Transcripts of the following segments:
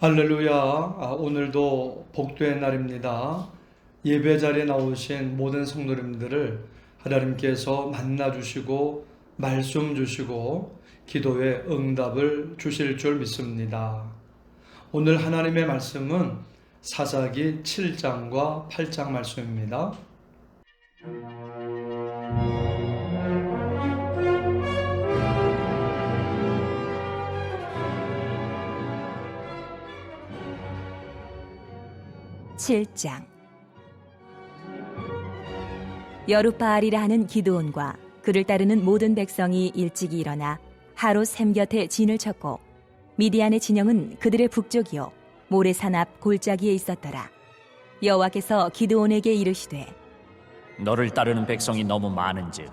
할렐루야. 아, 오늘도 복도의 날입니다. 예배 자리에 나오신 모든 성도님들을 하나님께서 만나 주시고 말씀 주시고 기도의 응답을 주실 줄 믿습니다. 오늘 하나님의 말씀은 사사기 7장과 8장 말씀입니다. 칠장. 여룻바알이라 하는 기드온과 그를 따르는 모든 백성이 일찍이 일어나 하루 샘 곁에 진을 쳤고 미디안의 진영은 그들의 북쪽이요 모래산 앞 골짜기에 있었더라. 여호와께서 기드온에게 이르시되 너를 따르는 백성이 너무 많은즉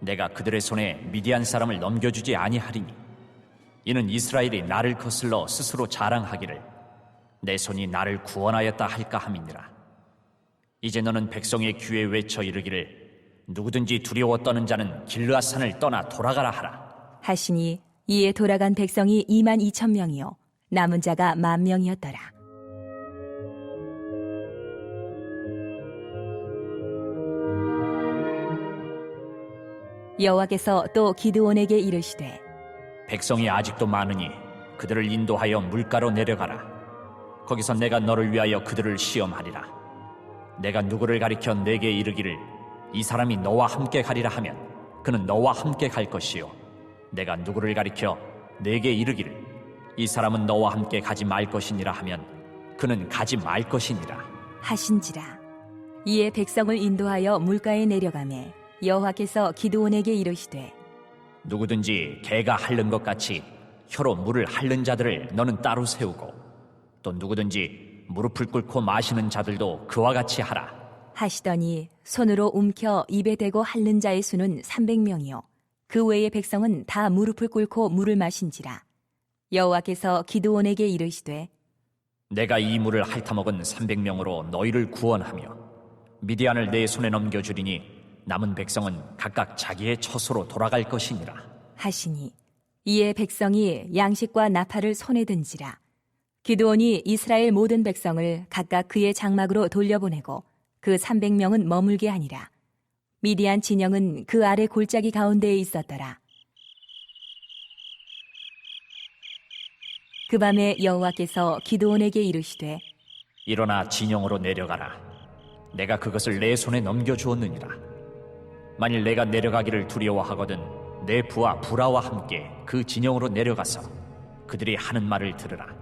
내가 그들의 손에 미디안 사람을 넘겨주지 아니하리니 이는 이스라엘이 나를 거슬러 스스로 자랑하기를 내 손이 나를 구원하였다 할까 함이니라. 이제 너는 백성의 귀에 외쳐 이르기를 누구든지 두려워 떠는 자는 길르앗산을 떠나 돌아가라 하라. 하시니 이에 돌아간 백성이 2만 2천 명이요. 남은 자가 만 명이었더라. 여호와께서 또 기드온에게 이르시되 백성이 아직도 많으니 그들을 인도하여 물가로 내려가라. 거기서 내가 너를 위하여 그들을 시험하리라. 내가 누구를 가리켜 내게 이르기를 이 사람이 너와 함께 가리라 하면 그는 너와 함께 갈 것이요. 내가 누구를 가리켜 내게 이르기를 이 사람은 너와 함께 가지 말 것이니라 하면 그는 가지 말 것이니라. 하신지라 이에 백성을 인도하여 물가에 내려가매 여호와께서 기드온에게 이르시되 누구든지 개가 핥는 것 같이 혀로 물을 핥는 자들을 너는 따로 세우고 또 누구든지 무릎을 꿇고 마시는 자들도 그와 같이 하라. 하시더니 손으로 움켜 입에 대고 핥는 자의 수는 300명이요 그 외의 백성은 다 무릎을 꿇고 물을 마신지라 여호와께서 기드온에게 이르시되 내가 이 물을 핥아먹은 300명으로 너희를 구원하며 미디안을 내 손에 넘겨주리니 남은 백성은 각각 자기의 처소로 돌아갈 것이니라. 하시니 이에 백성이 양식과 나팔을 손에 든지라 기드온이 이스라엘 모든 백성을 각각 그의 장막으로 돌려보내고 그 300명은 머물게 하니라 미디안 진영은 그 아래 골짜기 가운데에 있었더라 그 밤에 여호와께서 기드온에게 이르시되 일어나 진영으로 내려가라. 내가 그것을 내 손에 넘겨 주었느니라. 만일 내가 내려가기를 두려워하거든 내 부하 부라와 함께 그 진영으로 내려가서 그들이 하는 말을 들으라.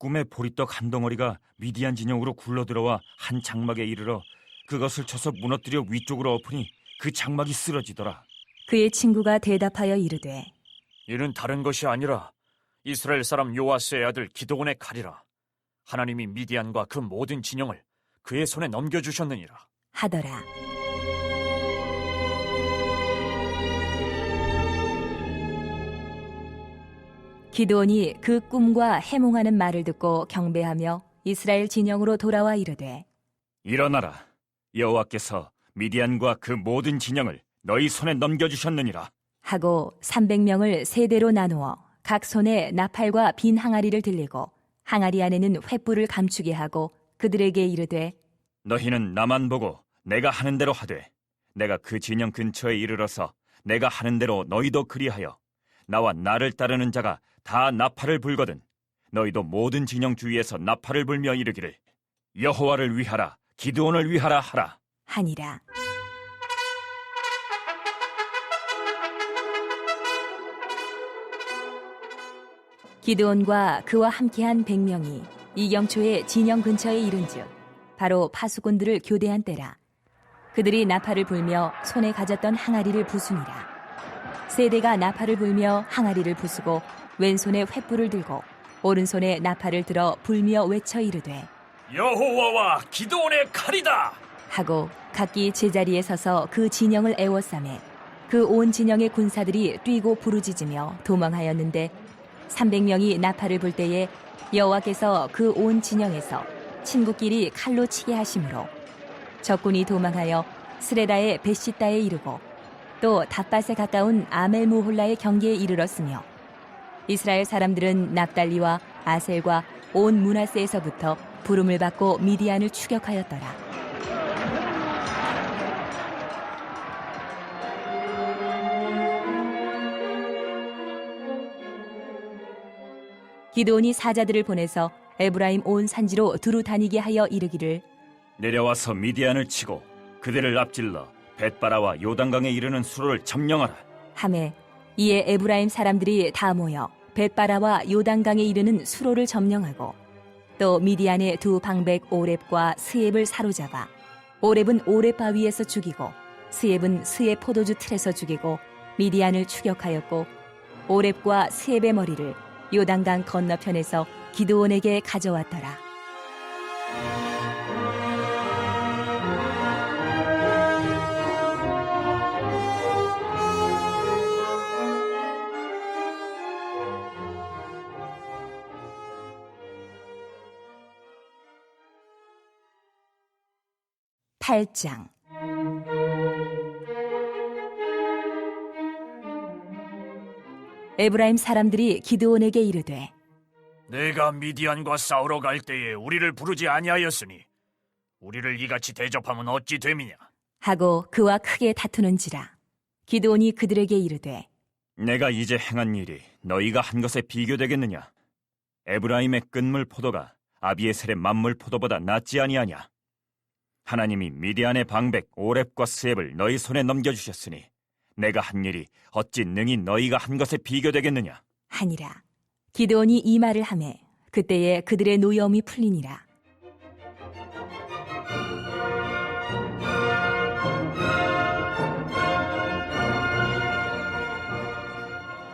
꿈에 보리떡 한 덩어리가 미디안 진영으로 굴러들어와 한 장막에 이르러 그것을 쳐서 무너뜨려 위쪽으로 엎으니 그 장막이 쓰러지더라. 그의 친구가 대답하여 이르되 이는 다른 것이 아니라 이스라엘 사람 요아스의 아들 기도온의 칼이라. 하나님이 미디안과 그 모든 진영을 그의 손에 넘겨주셨느니라. 하더라. 기드온이 그 꿈과 해몽하는 말을 듣고 경배하며 이스라엘 진영으로 돌아와 이르되 일어나라. 여호와께서 미디안과 그 모든 진영을 너희 손에 넘겨주셨느니라. 하고 300명을 세대로 나누어 각 손에 나팔과 빈 항아리를 들리고 항아리 안에는 횃불을 감추게 하고 그들에게 이르되 너희는 나만 보고 내가 하는 대로 하되 내가 그 진영 근처에 이르러서 내가 하는 대로 너희도 그리하여 나와 나를 따르는 자가 다 나팔을 불거든. 너희도 모든 진영 주위에서 나팔을 불며 이르기를 여호와를 위하라 기드온을 위하라 하라. 하니라. 기드온과 그와 함께한 백명이 이경초의 진영 근처에 이른즉 바로 파수꾼들을 교대한 때라. 그들이 나팔을 불며 손에 가졌던 항아리를 부수니라 세 대가 나팔을 불며 항아리를 부수고 왼손에 횃불을 들고 오른손에 나팔을 들어 불며 외쳐 이르되 여호와와 기도원의 칼이다. 하고 각기 제자리에 서서 그 진영을 애워싸매 그 온 진영의 군사들이 뛰고 부르짖으며 도망하였는데 300명이 나팔을 불 때에 여호와께서 그 온 진영에서 친구끼리 칼로 치게 하심으로 적군이 도망하여 스레다의 베시다에 이르고 또 답밭에 가까운 아멜무홀라의 경계에 이르렀으며 이스라엘 사람들은 납달리와 아셀과 온 문하세에서부터 부름을 받고 미디안을 추격하였더라. 기도온이 사자들을 보내서 에브라임 온 산지로 두루 다니게 하여 이르기를 내려와서 미디안을 치고 그들을 앞질러 벳바라와 요단강에 이르는 수로를 점령하라. 함에 이에 에브라임 사람들이 다 모여 벳바라와 요단강에 이르는 수로를 점령하고 또 미디안의 두 방백 오렙과 스엡을 사로잡아 오렙은 오렙 바위에서 죽이고 스엡은 스엡 포도주 틀에서 죽이고 미디안을 추격하였고 오렙과 스엡의 머리를 요단강 건너편에서 기드온에게 가져왔더라. 팔장 에브라임 사람들이 기드온에게 이르되 내가 미디안과 싸우러 갈 때에 우리를 부르지 아니하였으니 우리를 이같이 대접하면 어찌 됨이냐? 하고 그와 크게 다투는지라 기드온이 그들에게 이르되 내가 이제 행한 일이 너희가 한 것에 비교되겠느냐? 에브라임의 끝물 포도가 아비에셀의 만물 포도보다 낫지 아니하냐? 하나님이 미디안의 방백 오렙과 스앱을 너희 손에 넘겨주셨으니 내가 한 일이 어찌 능히 너희가 한 것에 비교되겠느냐? 하니라 기드온이 이 말을 하매 그때에 그들의 노여움이 풀리니라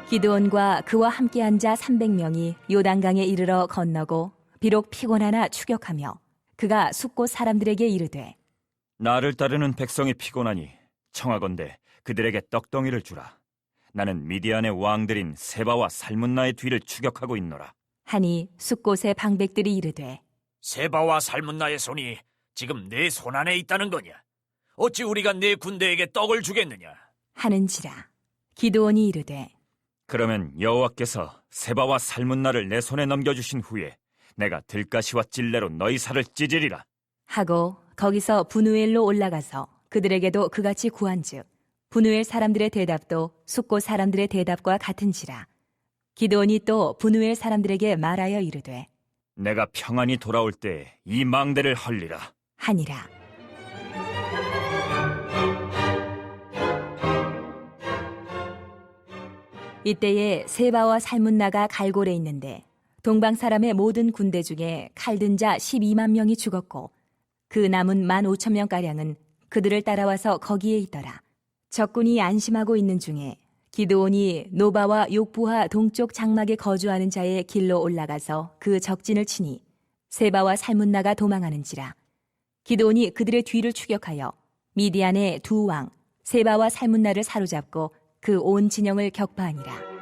기드온과 그와 함께 앉아 300명이 요단강에 이르러 건너고 비록 피곤하나 추격하며 그가 숙고 사람들에게 이르되 나를 따르는 백성이 피곤하니 청하건대 그들에게 떡덩이를 주라. 나는 미디안의 왕들인 세바와 살문나의 뒤를 추격하고 있노라. 하니 숲곳의 방백들이 이르되 세바와 살문나의 손이 지금 내 손 안에 있다는 거냐? 어찌 우리가 내 군대에게 떡을 주겠느냐? 하는지라 기드온이 이르되 그러면 여호와께서 세바와 살문나를 내 손에 넘겨주신 후에 내가 들가시와 찔레로 너희 살을 찢으리라. 하고 거기서 분우엘로 올라가서 그들에게도 그같이 구한즉 분우엘 사람들의 대답도 숲곳 사람들의 대답과 같은지라 기드온이 또 분우엘 사람들에게 말하여 이르되 내가 평안히 돌아올 때 이 망대를 헐리라. 하니라 이때에 세바와 살문나가 갈골에 있는데 동방 사람의 모든 군대 중에 칼든 자 12만 명이 죽었고 그 남은 1만 5천 명 가량은 그들을 따라와서 거기에 있더라. 적군이 안심하고 있는 중에 기드온이 노바와 욕부하 동쪽 장막에 거주하는 자의 길로 올라가서 그 적진을 치니 세바와 살문나가 도망하는지라 기드온이 그들의 뒤를 추격하여 미디안의 두 왕 세바와 살문나를 사로잡고 그 온 진영을 격파하니라.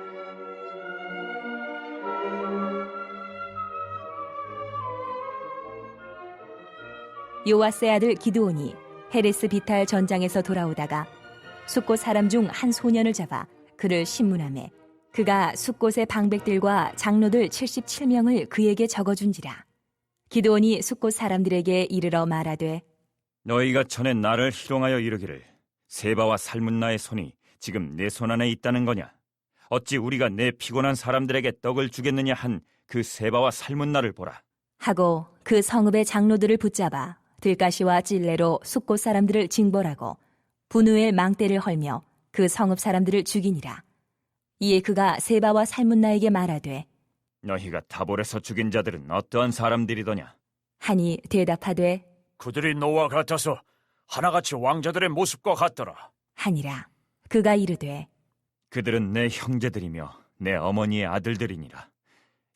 요아스의 아들 기드온이 헤레스 비탈 전장에서 돌아오다가 숫곳 사람 중 한 소년을 잡아 그를 신문함에 그가 숫곳의 방백들과 장로들 77명을 그에게 적어준지라. 기드온이 숫곳 사람들에게 이르러 말하되 너희가 전에 나를 희롱하여 이르기를 세바와 살문나의 손이 지금 내 손 안에 있다는 거냐? 어찌 우리가 내 피곤한 사람들에게 떡을 주겠느냐 한 그 세바와 살문나를 보라. 하고 그 성읍의 장로들을 붙잡아 들가시와 찔레로 숫곳 사람들을 징벌하고 분우의 망대를 헐며 그 성읍 사람들을 죽이니라. 이에 그가 세바와 살문나에게 말하되 너희가 다볼에서 죽인 자들은 어떠한 사람들이더냐? 하니 대답하되 그들이 너와 같아서 하나같이 왕자들의 모습과 같더라. 하니라. 그가 이르되 그들은 내 형제들이며 내 어머니의 아들들이니라.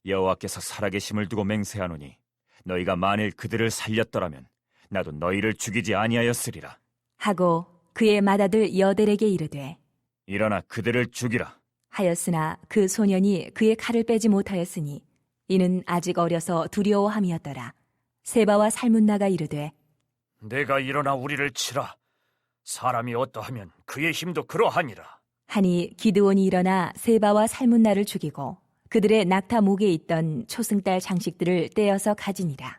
여호와께서 살아계심을 두고 맹세하노니 너희가 만일 그들을 살렸더라면 나도 너희를 죽이지 아니하였으리라. 하고 그의 맏아들 여델에게 이르되 일어나 그들을 죽이라. 하였으나 그 소년이 그의 칼을 빼지 못하였으니 이는 아직 어려서 두려워함이었더라. 세바와 살문나가 이르되 내가 일어나 우리를 치라. 사람이 어떠하면 그의 힘도 그러하니라. 하니 기드온이 일어나 세바와 살문나를 죽이고 그들의 낙타 목에 있던 초승달 장식들을 떼어서 가지니라.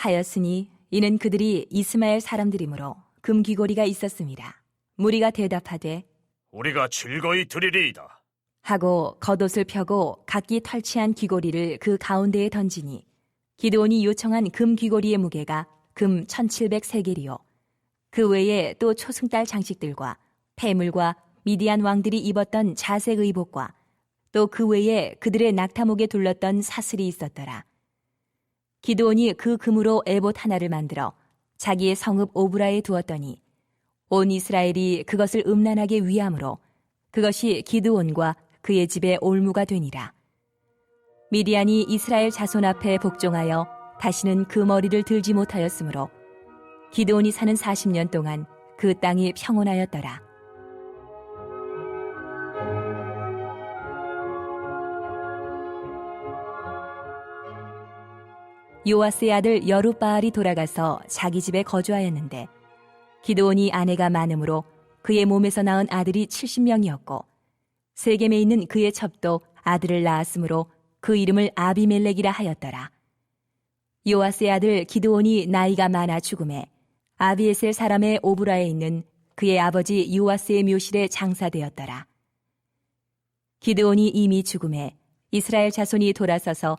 하였으니 이는 그들이 이스마엘 사람들이므로 금 귀고리가 있었습니다. 무리가 대답하되 우리가 즐거이 드리리이다. 하고 겉옷을 펴고 각기 털치한 귀고리를 그 가운데에 던지니 기드온이 요청한 금 귀고리의 무게가 금 1700세겔이요 그 외에 또 초승달 장식들과 폐물과 미디안 왕들이 입었던 자색 의복과 또 그 외에 그들의 낙타목에 둘렀던 사슬이 있었더라 기드온이 그 금으로 에봇 하나를 만들어 자기의 성읍 오브라에 두었더니 온 이스라엘이 그것을 음란하게 위함으로 그것이 기드온과 그의 집에 올무가 되니라. 미디안이 이스라엘 자손 앞에 복종하여 다시는 그 머리를 들지 못하였으므로 기드온이 사는 40년 동안 그 땅이 평온하였더라. 요아스의 아들 여룻바알이 돌아가서 자기 집에 거주하였는데 기드온이 아내가 많으므로 그의 몸에서 낳은 아들이 70명이었고 세겜에 있는 그의 첩도 아들을 낳았으므로 그 이름을 아비멜렉이라 하였더라. 요아스의 아들 기드온이 나이가 많아 죽음에 아비에셀 사람의 오브라에 있는 그의 아버지 요아스의 묘실에 장사되었더라. 기드온이 이미 죽음에 이스라엘 자손이 돌아서서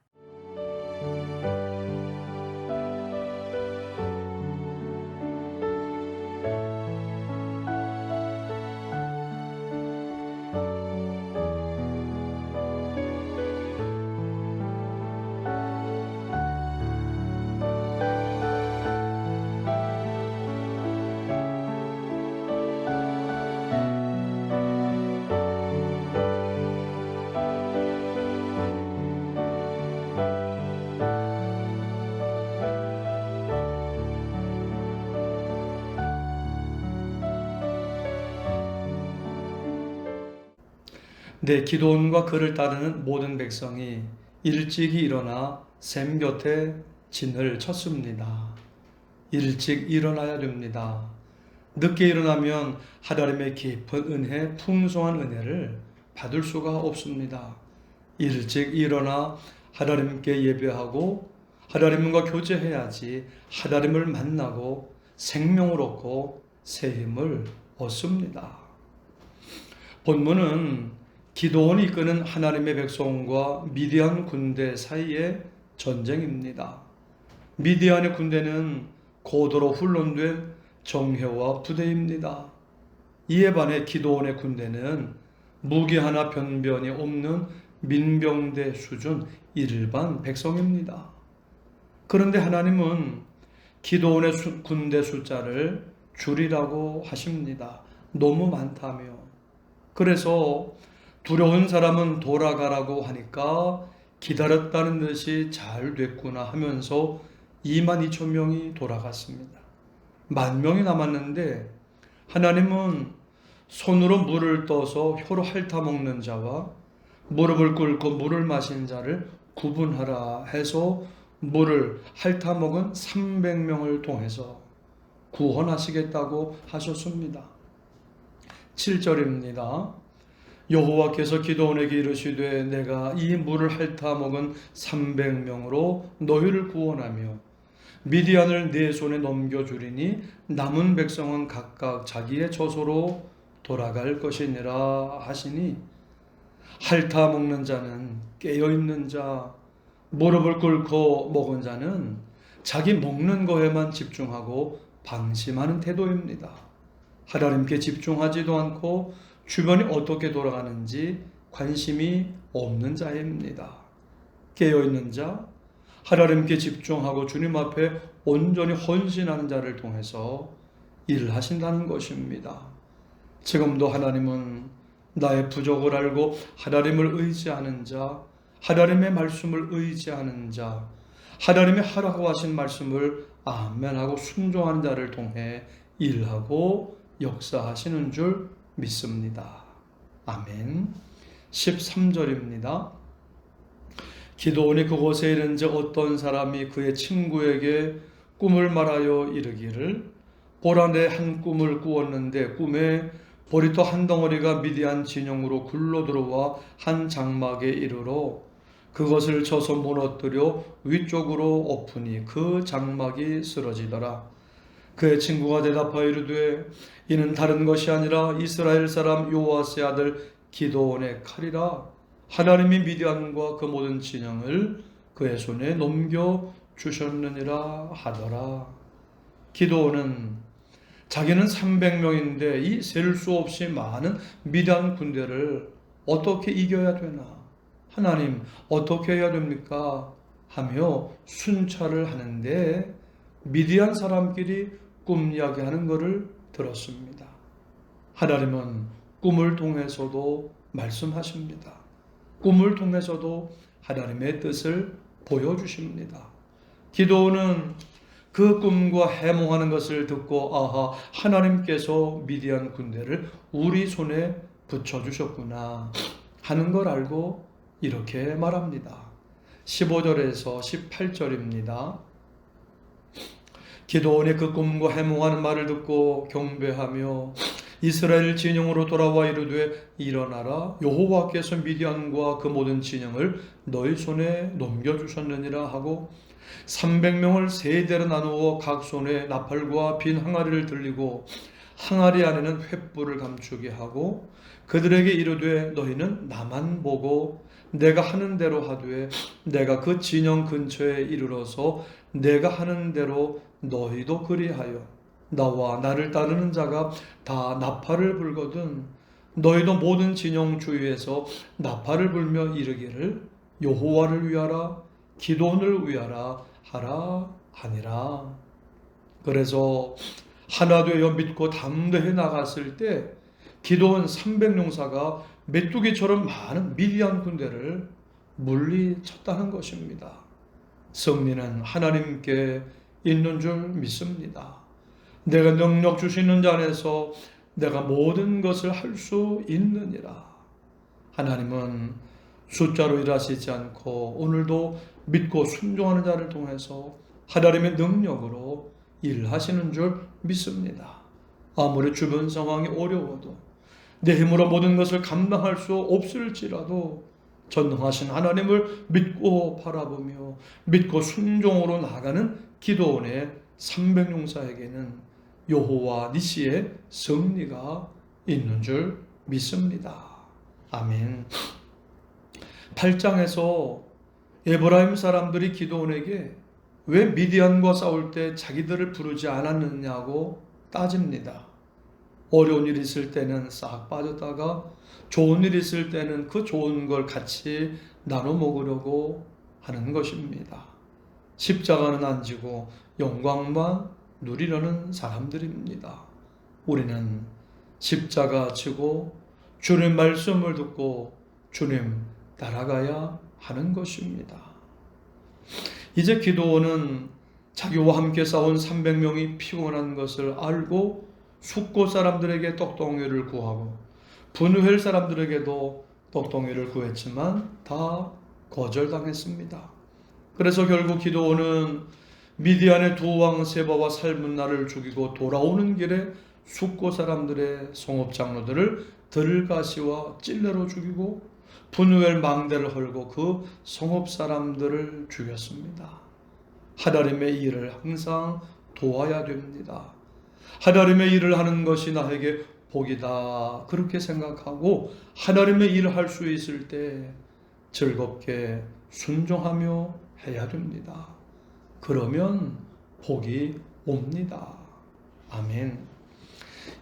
네, 기도원과 그를 따르는 모든 백성이 일찍이 일어나 샘 곁에 진을 쳤습니다. 일찍 일어나야 됩니다. 늦게 일어나면 하나님의 깊은 은혜, 풍성한 은혜를 받을 수가 없습니다. 일찍 일어나 하나님께 예배하고 하나님과 교제해야지 하나님을 만나고 생명을 얻고 새 힘을 얻습니다. 본문은 기도원이 이끄는 하나님의 백성과 미디안 군대 사이의 전쟁입니다. 미디안의 군대는 고도로 훈련된 정예와 부대입니다. 이에 반해 기도원의 군대는 무기 하나 변변이 없는 민병대 수준 일반 백성입니다. 그런데 하나님은 기도원의 수- 군대 숫자를 줄이라고 하십니다. 너무 많다며. 그래서 두려운 사람은 돌아가라고 하니까 기다렸다는 듯이 잘 됐구나 하면서 2만 2천 명이 돌아갔습니다. 만 명이 남았는데 하나님은 손으로 물을 떠서 혀로 핥아먹는 자와 무릎을 꿇고 물을 마신 자를 구분하라 해서 물을 핥아먹은 300명을 통해서 구원하시겠다고 하셨습니다. 7절입니다. 여호와께서 기도원에게 이르시되 내가 이 물을 핥아 먹은 300명으로 너희를 구원하며 미디안을 내 손에 넘겨주리니 남은 백성은 각각 자기의 처소로 돌아갈 것이니라 하시니 핥아 먹는 자는 깨어 있는 자 무릎을 꿇고 먹은 자는 자기 먹는 거에만 집중하고 방심하는 태도입니다. 하나님께 집중하지도 않고 주변이 어떻게 돌아가는지 관심이 없는 자입니다. 깨어 있는 자, 하나님께 집중하고 주님 앞에 온전히 헌신하는 자를 통해서 일을 하신다는 것입니다. 지금도 하나님은 나의 부족을 알고 하나님을 의지하는 자, 하나님의 말씀을 의지하는 자, 하나님이 하라고 하신 말씀을 아멘하고 순종하는 자를 통해 일하고 역사하시는 줄 믿습니다. 아멘. 13절입니다. 기도원이 그곳에 이른즉 어떤 사람이 그의 친구에게 꿈을 말하여 이르기를 보라 내한 꿈을 꾸었는데 꿈에 보리토 한 덩어리가 미디안 진영으로 굴러 들어와 한 장막에 이르러 그것을 쳐서 무너뜨려 위쪽으로 엎으니 그 장막이 쓰러지더라. 그의 친구가 대답하여 이르되 이는 다른 것이 아니라 이스라엘 사람 요아스의 아들 기도원의 칼이라 하나님이 미디안과 그 모든 진영을 그의 손에 넘겨 주셨느니라 하더라. 기도원은 자기는 300명인데 이 셀 수 없이 많은 미디안 군대를 어떻게 이겨야 되나? 하나님 어떻게 해야 됩니까? 하며 순찰을 하는데 미디안 사람끼리 꿈 이야기하는 것을 들었습니다. 하나님은 꿈을 통해서도 말씀하십니다. 꿈을 통해서도 하나님의 뜻을 보여주십니다. 기도는 그 꿈과 해몽하는 것을 듣고 아하 하나님께서 미디안 군대를 우리 손에 붙여주셨구나 하는 걸 알고 이렇게 말합니다. 15절에서 18절입니다. 기도원이 그 꿈과 해몽하는 말을 듣고 경배하며 이스라엘 진영으로 돌아와 이르되 일어나라. 여호와께서 미디안과 그 모든 진영을 너희 손에 넘겨 주셨느니라 하고 300명을 세 대로 나누어 각 손에 나팔과 빈 항아리를 들리고 항아리 안에는 횃불을 감추게 하고 그들에게 이르되 너희는 나만 보고 내가 하는 대로 하되 내가 그 진영 근처에 이르러서 내가 하는 대로 너희도 그리하여 나와 나를 따르는 자가 다 나팔을 불거든 너희도 모든 진영 주위에서 나팔을 불며 이르기를 여호와를 위하라 기도원을 위하라 하라 하니라 그래서 하나 되어 믿고 담대해 나갔을 때 기도원 300용사가 메뚜기처럼 많은 미디안 군대를 물리쳤다는 것입니다. 승리는 하나님께 있는 줄 믿습니다. 내가 능력 주시는 자 안에서 내가 모든 것을 할 수 있느니라. 하나님은 숫자로 일하시지 않고 오늘도 믿고 순종하는 자를 통해서 하나님의 능력으로 일하시는 줄 믿습니다. 아무리 주변 상황이 어려워도 내 힘으로 모든 것을 감당할 수 없을지라도 전능하신 하나님을 믿고 바라보며 믿고 순종으로 나가는 기도원의 300용사에게는 여호와 니시의 승리가 있는 줄 믿습니다. 아멘. 8장에서 에브라임 사람들이 기도원에게 왜 미디안과 싸울 때 자기들을 부르지 않았느냐고 따집니다. 어려운 일 있을 때는 싹 빠졌다가 좋은 일 있을 때는 그 좋은 걸 같이 나눠 먹으려고 하는 것입니다. 십자가는 안 지고 영광만 누리려는 사람들입니다. 우리는 십자가 지고 주님 말씀을 듣고 주님 따라가야 하는 것입니다. 이제 기도원은 자기와 함께 싸운 300명이 피곤한 것을 알고 숙고 사람들에게 떡덩이를 구하고 분우헬 사람들에게도 떡덩이를 구했지만 다 거절당했습니다. 그래서 결국 기도원은 미디안의 두 왕 세바와 살문나를 죽이고 돌아오는 길에 숙고 사람들의 성읍 장로들을 들가시와 찔레로 죽이고 분우엘 망대를 헐고 그 성읍 사람들을 죽였습니다. 하나님의 일을 항상 도와야 됩니다. 하나님의 일을 하는 것이 나에게 복이다. 그렇게 생각하고 하나님의 일을 할 수 있을 때 즐겁게 순종하며 해야 됩니다. 그러면 복이 옵니다. 아멘.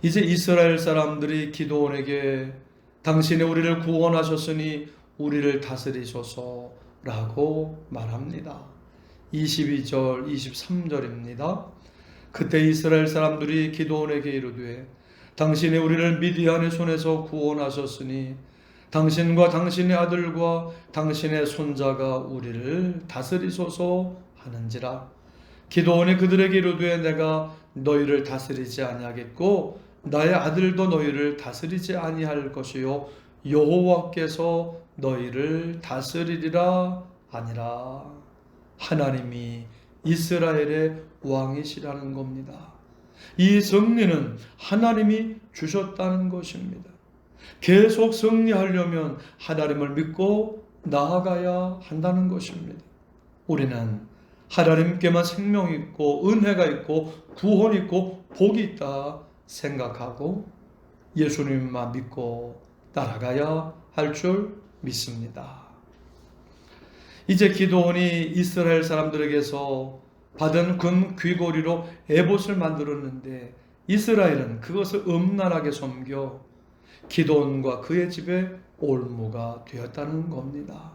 이제 이스라엘 사람들이 기도원에게 당신이 우리를 구원하셨으니 우리를 다스리소서 라고 말합니다. 22절, 23절입니다. 그때 이스라엘 사람들이 기도원에게 이르되 당신이 우리를 미디안의 손에서 구원하셨으니 당신과 당신의 아들과 당신의 손자가 우리를 다스리소서 하는지라 기도원이 그들에게 이르되 내가 너희를 다스리지 아니하겠고 나의 아들도 너희를 다스리지 아니할 것이요 여호와께서 너희를 다스리리라 아니라 하나님이 이스라엘의 왕이시라는 겁니다. 이 승리는 하나님이 주셨다는 것입니다. 계속 승리하려면 하나님을 믿고 나아가야 한다는 것입니다. 우리는 하나님께만 생명이 있고 은혜가 있고 구원이 있고 복이 있다 생각하고 예수님만 믿고 따라가야 할 줄 믿습니다. 이제 기도원이 이스라엘 사람들에게서 받은 금 귀고리로 에봇을 만들었는데 이스라엘은 그것을 음란하게 섬겨 기도원과 그의 집에 올무가 되었다는 겁니다.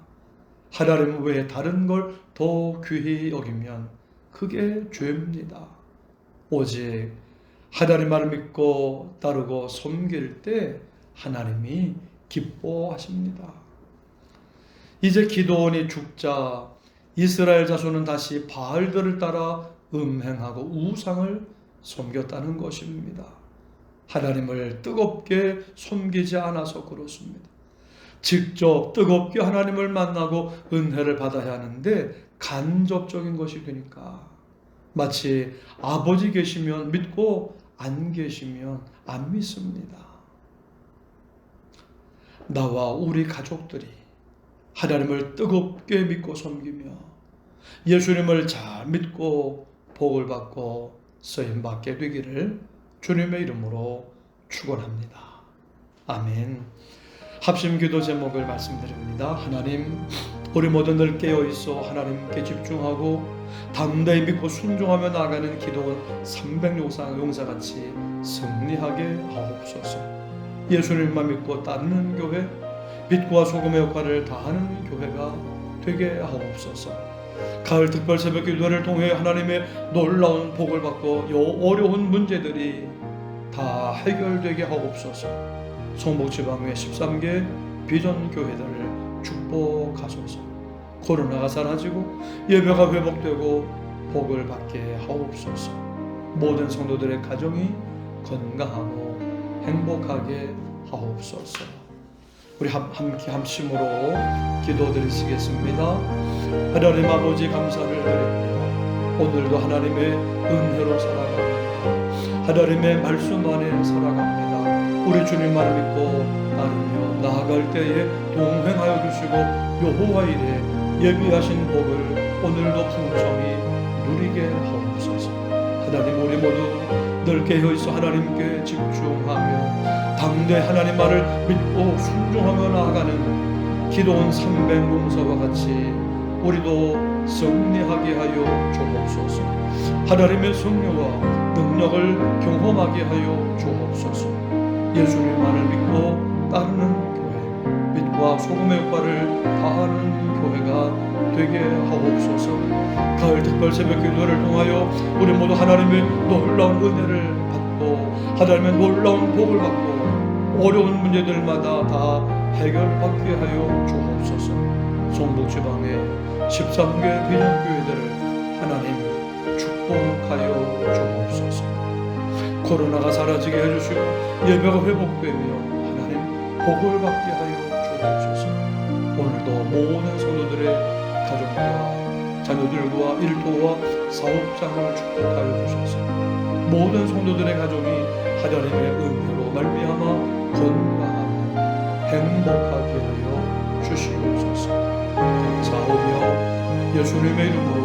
하나님 외에 다른 걸 더 귀히 여기면 그게 죄입니다. 오직 하나님 말을 믿고 따르고 섬길 때 하나님이 기뻐하십니다. 이제 기도원이 죽자 이스라엘 자손은 다시 바알들을 따라 음행하고 우상을 섬겼다는 것입니다. 하나님을 뜨겁게 섬기지 않아서 그렇습니다. 직접 뜨겁게 하나님을 만나고 은혜를 받아야 하는데 간접적인 것이 되니까 마치 아버지 계시면 믿고 안 계시면 안 믿습니다. 나와 우리 가족들이 하나님을 뜨겁게 믿고 섬기며 예수님을 잘 믿고 복을 받고 쓰임 받게 되기를 주님의 이름으로 축원합니다. 아멘. 합심 기도 제목을 말씀드립니다. 하나님, 우리 모두 늘 깨어 있어 하나님께 집중하고 담대히 믿고 순종하며 나아가는 기도원 300용사 용사같이 승리하게 하옵소서. 예수님만 믿고 따르는 교회, 빛과 소금의 역할을 다하는 교회가 되게 하옵소서. 가을 특별 새벽 기도를 통해 하나님의 놀라운 복을 받고 요 어려운 문제들이 다 해결되게 하옵소서. 성북 지방의 13개 비전 교회들을 축복하소서. 코로나가 사라지고 예배가 회복되고 복을 받게 하옵소서. 모든 성도들의 가정이 건강하고 행복하게 하옵소서. 우리 함- 함께 함심으로 기도드리시겠습니다. 하나님 아버지 감사를 드립니다. 오늘도 하나님의 은혜로 살아갑니다. 하나님의 말씀 안에 살아갑니다. 우리 주님만 믿고 따르며 나아갈 때에 동행하여 주시고 여호와 일에 예비하신 복을 오늘도 풍성히 누리게 하옵소서. 하나님 우리 모두 늘 깨어 있어 하나님께 집중하며 당대 하나님 말을 믿고 순종하며 나아가는 기도원 300용사와 같이 우리도 승리하게 하여 주옵소서. 하나님의 성령과 능력을 경험하게 하여 주옵소서. 예수님만을 믿고 따르는 교회, 빛과 소금의 역할을 다하는 교회가 되게 하옵소서. 가을 특별 새벽 기도를 통하여 우리 모두 하나님의 놀라운 은혜를 받고 하나님의 놀라운 복을 받고 어려운 문제들마다 다 해결받게 하여 주옵소서. 성북 지방의 13개 비전교회들을 하나님 축복하여 주옵소서. 코로나가 사라지게 해주시고 예배가 회복되며 하나님 복을 받게 하여 주옵소서. 오늘도 모든 성도들의 가족과 자녀들과 일터와 사업장을 축복하여 주셔서 모든 성도들의 가정이 하나님의 은혜로 말미암아 건강하며 행복하게 하여 주시옵소서. 감사하며 예수님의 이름으로